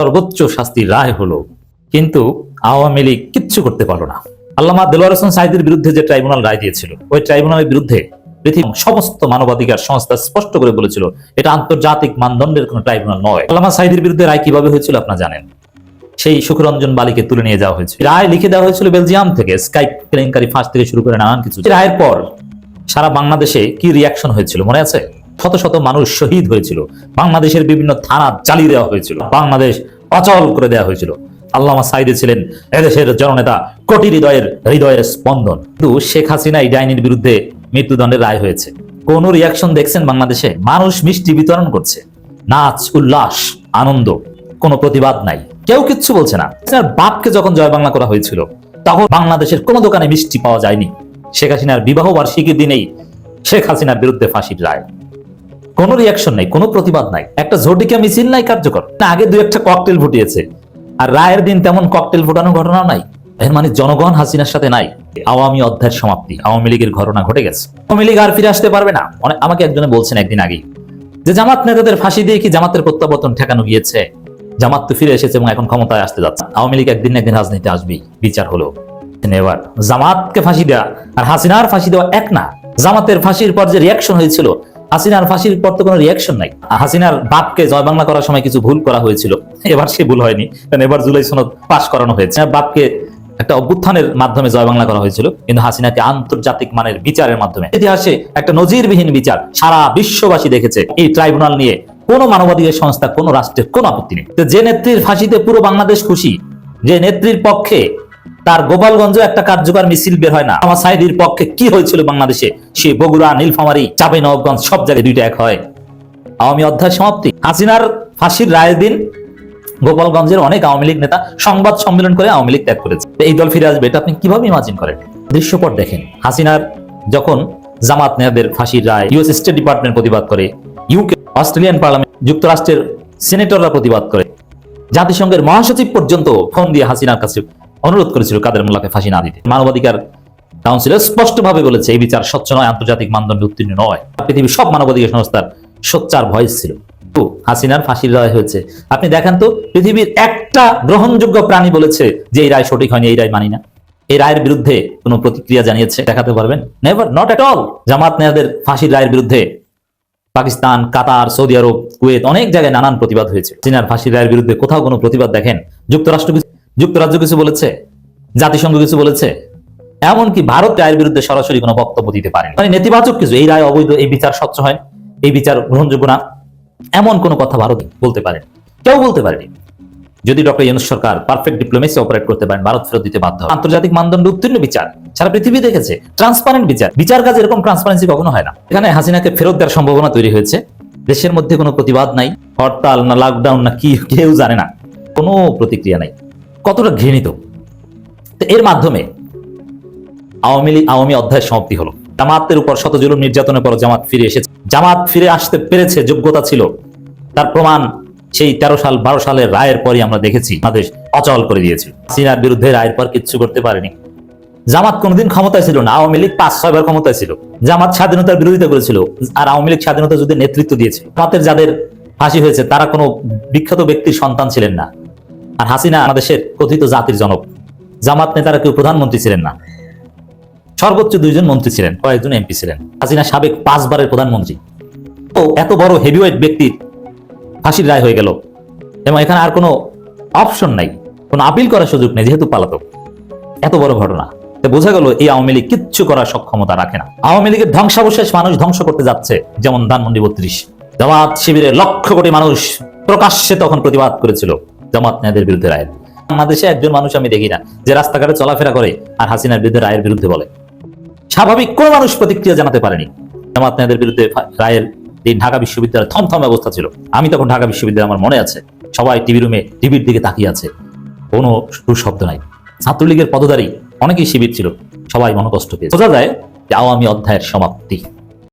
সর্বোচ্চ শাস্তির রায় হলো, কিন্তু আওয়ামী লীগ কিচ্ছু করতে পারল না। আল্লামা দেলোয়ার হোসেন সাইদের বিরুদ্ধে যে ট্রাইব্যুনাল রায় দিয়েছিল, ওই ট্রাইব্যুনালের বিরুদ্ধে পৃথিবীর সমস্ত মানবাধিকার সংস্থা স্পষ্ট করে বলেছিল, এটা আন্তর্জাতিক মানদণ্ডের কোনো ট্রাইব্যুনাল নয়। আল্লামা সাইদের বিরুদ্ধে রায় কীভাবে হয়েছিল আপনারা জানেন? সেই সুখরঞ্জন বালিকে তুলে নিয়ে যাওয়া হয়েছিল। রায় লিখে দেওয়া হয়েছিল বেলজিয়াম থেকে, স্কাইপ, কেলেঙ্কারি ফাঁস থেকে শুরু করে নানান কিছু। রায়ের পর সারা বাংলাদেশে কি রিয়াকশন হয়েছিল, মনে আছে? শত শত মানুষ শহীদ হয়েছিল। বাংলাদেশের বিভিন্ন থানা চালিয়ে দেওয়া হয়েছিল। বাংলাদেশ অচল করে দেওয়া হয়েছিল। আল্লামা সাইদে ছিলেন এদেশের জননেতা। কোটি হৃদয়ের হৃদয়ের স্পন্দন। কিন্তু শেখ হাসিনা এই ডাইনির বিরুদ্ধে মৃত্যুদণ্ডের রায় হয়েছে। কোন রিয়াকশন দেখছেন বাংলাদেশে? মানুষ মিষ্টি বিতরণ করছে। নাচ, উল্লাস, আনন্দ, কোনো প্রতিবাদ নাই। কেউ কিচ্ছু বলছে না। হাসিনার বাপকে যখন জয় বাংলা করা হয়েছিল, তখন বাংলাদেশের কোনো দোকানে মিষ্টি পাওয়া যায়নি। শেখ হাসিনার বিবাহ বার্ষিকীর দিনেই শেখ হাসিনার বিরুদ্ধে ফাঁসির রায়। কোনো রিয়াকশন নাই, কোনো প্রতিবাদ নাই। একটা ঝটিকা মিছিল নাই কার্যকর। না আগে দু একটা ককটেল ফুটিয়েছে। আর রায়ের দিন তেমন ককটেল ফুটানোর ঘটনাও নাই। এর মানে জনগণ হাসিনার সাথে নাই। আওয়ামী অধ্যায়ের সমাপ্তি, আওয়ামী লীগের ঘটনা ঘটে গেছে। আওয়ামী লীগ আর ফিরে আসতে পারবে না। আমাকে একজনে বলছেন একদিন আগেই যে, জামাত নেতাদের ফাঁসি দিয়ে কি জামাতের প্রত্যাবর্তন ঠেকানো গিয়েছে? জামাত তো ফিরে এসেছে এবং এখন ক্ষমতায় আসতে যাচ্ছে। আওয়ামী লীগ একদিন একদিন রাজনীতি আসবেই, বিচার হলো। এবার জামাতকে ফাঁসি দেওয়া আর হাসিনার ফাঁসি দেওয়া এক না। জামাতের ফাঁসির পর যে রিয়াকশন হয়েছিল হাসিনার ফাঁসির পর তো কোনো রিয়াকশন নাই। হাসিনার বাপকে জয় বাংলা করার সময় কিছু ভুল করা হয়েছিল। এবার সে ভুল হয়নি। কারণ এবার জুলাই সনদ পাশ করানো হয়েছে। বাপকে একটা অভ্যুত্থানের মাধ্যমে জয় বাংলা করা হয়েছিল। কিন্তু হাসিনাকে আন্তর্জাতিক মানের বিচারের মাধ্যমে। ইতিহাসে একটা নজিরবিহীন বিচার সারা বিশ্ববাসী দেখেছে। এই ট্রাইব্যুনাল নিয়ে কোনো মানবাধিকার সংস্থা, কোনো রাষ্ট্রের কোনো আপত্তি নেই। যে নেত্রীর ফাঁসিতে পুরো বাংলাদেশ খুশি, যে নেত্রীর পক্ষে তার গোপালগঞ্জ একটা কার্যকর মিছিল বের হয় না। আমার সাইদির পক্ষে কি হয়েছিল বাংলাদেশে? সে বগুড়া, নীলফামারী চাপে নবগঞ্জ সব জায়গায় দুইটা এক হয়। আওয়ামী অধ্যায় সমাপ্তি। হাসিনার ফাঁসির রায়ের দিন গোপালগঞ্জের অনেক আওয়ামী লীগ নেতা সংবাদ সম্মেলন করে আওয়ামী লীগ ত্যাগ করেছে। এই দল ফিরে আসবে, এটা আপনি কীভাবে ইমাজিন করেন? দৃশ্যপট দেখেন। হাসিনার যখন জামাত নেতাদের ফাঁসির রায় ইউএস স্টেট ডিপার্টমেন্ট প্রতিবাদ করে ইউকে অস্ট্রেলিয়ান পার্লামেন্ট যুক্তরাষ্ট্রের সিনেটররা প্রতিবাদ করে, জাতিসংঘের মহাসচিব পর্যন্ত ফোন দিয়ে হাসিনার কাছে অনুরোধ করেছিল কাদের মোল্লাকে ফাঁসি না দিতে। মানবাধিকার কাউন্সিল স্পষ্টভাবে বলেছে, এই বিচার স্বচ্ছ নয়, আন্তর্জাতিক মানদণ্ডে উত্তীর্ণ নয়। পৃথিবীর সব মানবাধিকার সংস্থার সোচ্চার ভয়েস ছিল। তো হাসিনার ফাঁসির রায় হয়েছে। আপনি দেখেন তো, পৃথিবীর একটা গ্রহণযোগ্য প্রাণী বলেছে যে এই রায় সঠিক হয়নি, এই রায় মানি না। এই রায়ের বিরুদ্ধে কোনো প্রতিক্রিয়া জানিয়েছে, দেখাতে পারবেন? Never not at all Jamaat নেয়াদের ফাঁসির রায়ের বিরুদ্ধে Pakistan, Qatar, Saudi Arab, Kuwait অনেক জায়গায় নানান প্রতিবাদ হয়েছে। চীনার ফাঁসির রায়ের বিরুদ্ধে কোথাও কোনো প্রতিবাদ দেখেন? যুক্তরাষ্ট্র যুক্তরাজ্য কিছু বলেছে, জাতিসংঘ কিছু বলেছে, এমনকি ভারত রায়ের বিরুদ্ধে সরাসরি কোনো বক্তব্য দিতে পারেন। মানে নেতিবাচক কিছু, এই রায় অবৈধ, এই বিচার স্বচ্ছ হয়, এই বিচার গ্রহণযোগ্য না, এমন কোনো কথা ভারত বলতে পারেন। কেউ বলতে পারেনি। যদি ডক্টর ইউনুস সরকার পারফেক্ট ডিপ্লোমেসি অপারেট করতে পারেন, ভারত ফেরত দিতে বাধ্য আন্তর্জাতিক মানদণ্ড উত্তীর্ণ বিচার, সারা পৃথিবী দেখেছে ট্রান্সপারেন্ট বিচার বিচার কাজে এরকম ট্রান্সপারেন্সি কখনো হয় না। এখানে হাসিনাকে ফেরত দেওয়ার সম্ভাবনা তৈরি হয়েছে। দেশের মধ্যে কোনো প্রতিবাদ নাই, হরতাল না লকডাউন না কি, কেউ জানে না, কোনো প্রতিক্রিয়া নাই। কতটা ঘৃণিত? তো এর মাধ্যমে আওয়ামী লীগ, আওয়ামী অধ্যায় সমাপ্তি হলো। জামাতের উপর শত জুলুম নির্যাতনের পর জামাত ফিরে এসেছে। জামাত ফিরে আসতে পেরেছে, যোগ্যতা ছিল। তার প্রমাণ সেই তেরো সাল, বারো সালের রায়ের পরই আমরা দেখেছি। বাংলাদেশ অচল করে দিয়েছিল সিনার বিরুদ্ধে রায়ের পর কিচ্ছু করতে পারেনি। জামাত কোনোদিন ক্ষমতায় ছিল না, আওয়ামী লীগ পাঁচ, ছয়বার ক্ষমতায় ছিল। জামাত স্বাধীনতার বিরোধিতা করেছিল, আর আওয়ামী লীগ স্বাধীনতা যুদ্ধে নেতৃত্ব দিয়েছে, জামাতের যাদের ফাঁসি হয়েছে, তারা কোনো বিখ্যাত ব্যক্তির সন্তান ছিলেন না। আর হাসিনা বাংলাদেশের কথিত জাতির জনক। জামাত নেতারা কেউ প্রধানমন্ত্রী ছিলেন না। সর্বোচ্চ দুইজন মন্ত্রী ছিলেন, কয়েকজন এমপি ছিলেন। হাসিনা সাবেক পাঁচবারের প্রধানমন্ত্রী। তো এত বড় হেভিওয়েট ব্যক্তির ফাঁসির রায় হয়ে গেল। এবং এখানে আর কোনো অপশন নাই, কোনো আপিল করার সুযোগ নেই, যেহেতু পালাতক। এত বড় ঘটনা। বোঝা গেল এই আওয়ামী লীগ কিচ্ছু করার সক্ষমতা রাখে না। আওয়ামী লীগের ধ্বংসাবশেষ মানুষ ধ্বংস করতে যাচ্ছে, যেমন ধানমন্ডি বত্রিশ। জামাত শিবিরে লক্ষ কোটি মানুষ প্রকাশ্যে তখন প্রতিবাদ করেছিল। জামাত নেয়াদের বিরুদ্ধে রায়ের বাংলাদেশে একজন মানুষ আমি দেখি না, যে রাস্তাঘাটে চলাফেরা করে আর হাসিনার বিরুদ্ধে রায়ের বিরুদ্ধে বলে। স্বাভাবিক কোন মানুষ প্রতিক্রিয়া জানাতে পারেনি। জামাত নেয়াদের বিরুদ্ধে রায়ের দিন ঢাকা বিশ্ববিদ্যালয়ে থমথম অবস্থা ছিল। আমি তখন ঢাকা বিশ্ববিদ্যালয় আমার মনে আছে, সবাই টিভি রুমে টিভির দিকে তাকিয়ে আছে। কোনো শব্দ নাই। ছাত্রলীগের পদধারী অনেকেই শিবির ছিল, সবাই মনোকষ্ট পেয়েছে। বোঝা যায় যে আওয়ামী অধ্যায়ের সমাপ্তি।